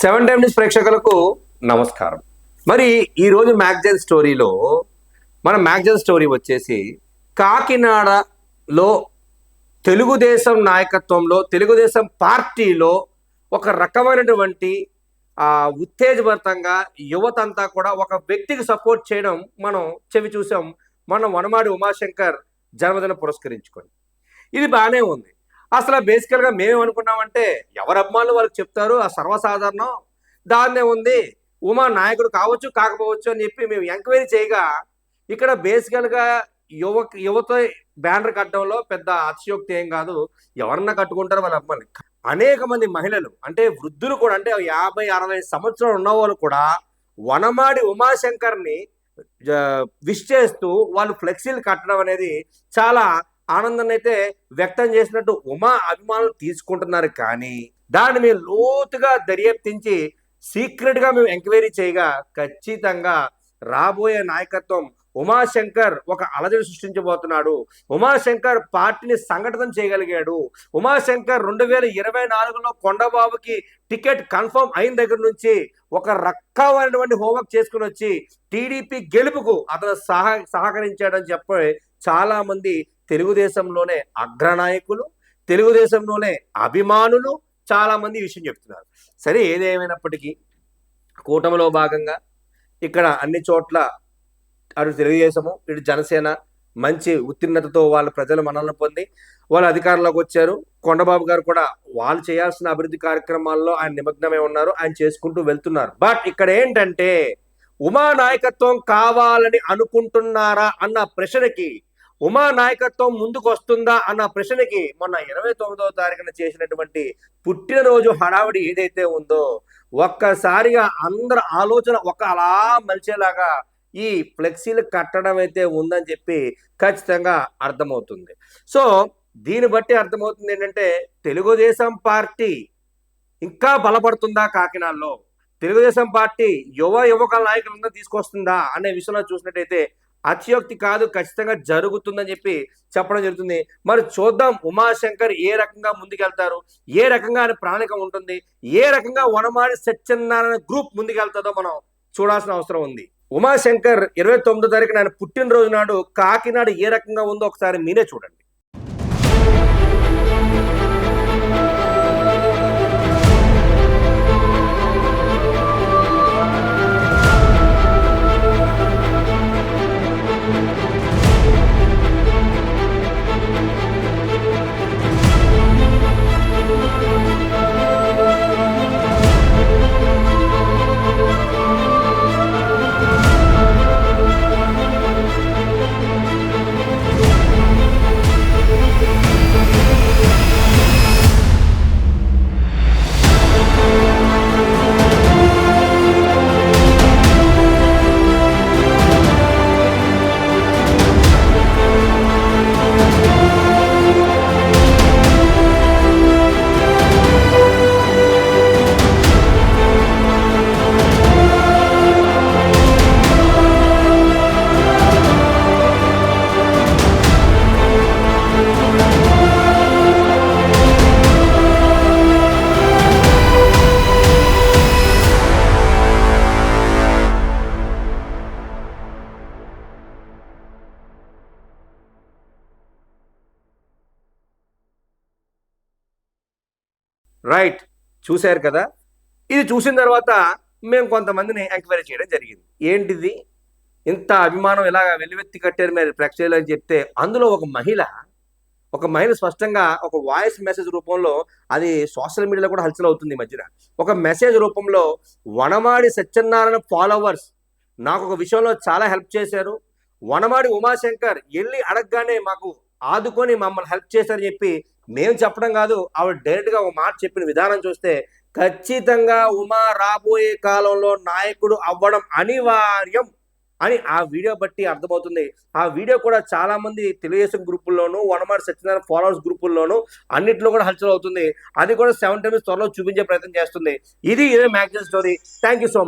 Seven time news ప్రేక్షకులకు నమస్కారం. మరి ఈరోజు మ్యాగజైన్ స్టోరీలో మన మ్యాగజైన్ స్టోరీ వచ్చేసి కాకినాడలో తెలుగుదేశం నాయకత్వంలో తెలుగుదేశం పార్టీలో ఒక రకమైనటువంటి ఉత్తేజభరితంగా యువత అంతా కూడా ఒక వ్యక్తికి సపోర్ట్ చేయడం మనం చెవి చూసాం. మనం వనమాడి ఉమాశంకర్ జన్మదిన పురస్కరించుకొని. ఇది బాగానే ఉంది. అసలు బేసికల్గా మేము అనుకున్నామంటే ఎవరి అభిమానులు వాళ్ళకి చెప్తారు? ఆ సర్వసాధారణం. దాన్నే ఉంది ఉమా నాయకుడు కావచ్చు కాకపోవచ్చు అని చెప్పి మేము ఎంక్వైరీ చేయగా ఇక్కడ బేసికల్గా యువ యువత బ్యానర్ కట్టడంలో పెద్ద అతిశయోక్తి ఏం కాదు. ఎవరన్నా కట్టుకుంటారు వాళ్ళ అమ్మాయిని అనేక మంది మహిళలు అంటే వృద్ధులు కూడా అంటే యాభై అరవై సంవత్సరాలు ఉన్న వాళ్ళు కూడా వనమాడి ఉమాశంకర్ని విష్ చేస్తూ వాళ్ళు ఫ్లెక్సీలు కట్టడం అనేది చాలా ఆనందాన్ని అయితే వ్యక్తం చేసినట్టు ఉమా అభిమానులు తీసుకుంటున్నారు కానీ దాన్ని మేము లోతుగా దర్యాప్తించి సీక్రెట్గా మేము ఎంక్వైరీ చేయగా ఖచ్చితంగా రాబోయే నాయకత్వం ఉమాశంకర్ ఒక అలజడి సృష్టించబోతున్నాడు. ఉమాశంకర్ పార్టీని సంఘటన చేయగలిగాడు. ఉమాశంకర్ రెండు వేల ఇరవై నాలుగులో కొండబాబుకి టికెట్ కన్ఫర్మ్ అయిన దగ్గర నుంచి ఒక రకమైనటువంటి హోంవర్క్ చేసుకుని వచ్చి టీడీపీ గెలుపుకు అతను సహ సహకరించాడని చెప్పి చాలా మంది తెలుగుదేశంలోనే అగ్రనాయకులు తెలుగుదేశంలోనే అభిమానులు చాలా మంది ఈ విషయం చెప్తున్నారు. సరే ఏదేమైనప్పటికీ కూటమిలో భాగంగా ఇక్కడ అన్ని చోట్ల అటు తెలుగుదేశము ఇటు జనసేన మంచి ఉత్తీర్ణతతో వాళ్ళ ప్రజలు మనల్ని పొంది వాళ్ళు అధికారంలోకి వచ్చారు. కొండబాబు గారు కూడా వాళ్ళు చేయాల్సిన అభివృద్ధి కార్యక్రమాల్లో ఆయన నిమగ్నమై ఉన్నారు. ఆయన చేసుకుంటూ వెళ్తున్నారు. బట్ ఇక్కడ ఏంటంటే ఉమా నాయకత్వం కావాలని అనుకుంటున్నారా అన్న ప్రశ్నకి ఉమా నాయకత్వం ముందుకు వస్తుందా అన్న ప్రశ్నకి మొన్న ఇరవై తొమ్మిదవ తారీఖున చేసినటువంటి పుట్టినరోజు హడావిడి ఏదైతే ఉందో ఒక్కసారిగా అందరి ఆలోచన ఒక అలా మలిచేలాగా ఈ ఫ్లెక్సీలు కట్టడం అయితే ఉందని చెప్పి ఖచ్చితంగా అర్థమవుతుంది. సో దీన్ని బట్టి అర్థమవుతుంది ఏంటంటే తెలుగుదేశం పార్టీ ఇంకా బలపడుతుందా కాకినాడలో? తెలుగుదేశం పార్టీ యువ యువకుల నాయకులందరూ తీసుకొస్తుందా అనే విషయంలో చూసినట్టయితే అతియోక్తి కాదు ఖచ్చితంగా జరుగుతుందని చెప్పి చెప్పడం జరుగుతుంది. మరి చూద్దాం ఉమాశంకర్ ఏ రకంగా ముందుకెళ్తారు ఏ రకంగా ఆయన ప్రణాళిక ఉంటుంది ఏ రకంగా వనమాడి సత్యనారాయణ గ్రూప్ ముందుకెళ్తుందో మనం చూడాల్సిన అవసరం ఉంది. ఉమాశంకర్ ఇరవై తొమ్మిదో తారీఖున ఆయన పుట్టినరోజు నాడు కాకినాడ ఏ రకంగా ఉందో ఒకసారి మీరే చూడండి. రైట్ చూశారు కదా? ఇది చూసిన తర్వాత మేము కొంతమందిని ఎంక్వైరీ చేయడం జరిగింది. ఏంటిది? ఇంత అభిమానం ఇలాగ వెల్లువెత్తి కట్టారు మీరు ప్రేక్షకులు అని చెప్తే అందులో ఒక మహిళ ఒక మహిళ స్పష్టంగా ఒక వాయిస్ మెసేజ్ రూపంలో అది సోషల్ మీడియాలో కూడా హల్చల్ అవుతుంది ఈ మధ్యన. ఒక మెసేజ్ రూపంలో వనమాడి సత్యనారాయణ ఫాలోవర్స్ నాకు ఒక విషయంలో చాలా హెల్ప్ చేశారు. వనమాడి ఉమాశంకర్ వెళ్ళి అడగగానే మాకు ఆదుకొని మమ్మల్ని హెల్ప్ చేశారని చెప్పి మేము చెప్పడం కాదు ఆవిడ డైరెక్ట్గా ఒక మాట చెప్పిన విధానం చూస్తే ఖచ్చితంగా ఉమా రాబోయే కాలంలో నాయకుడు అవ్వడం అనివార్యం అని ఆ వీడియో బట్టి అర్థమవుతుంది. ఆ వీడియో కూడా చాలా మంది తెలుగుదేశం గ్రూపుల్లోనూ వనమాడి సత్యనారాయణ ఫాలోవర్స్ గ్రూపుల్లోనూ అన్నింటిలో కూడా హల్చల్ అవుతుంది. అది కూడా సెవెన్ టైమ్స్ త్వరలో చూపించే ప్రయత్నం చేస్తుంది. ఇది ఇదే magazine story. Thank you so much.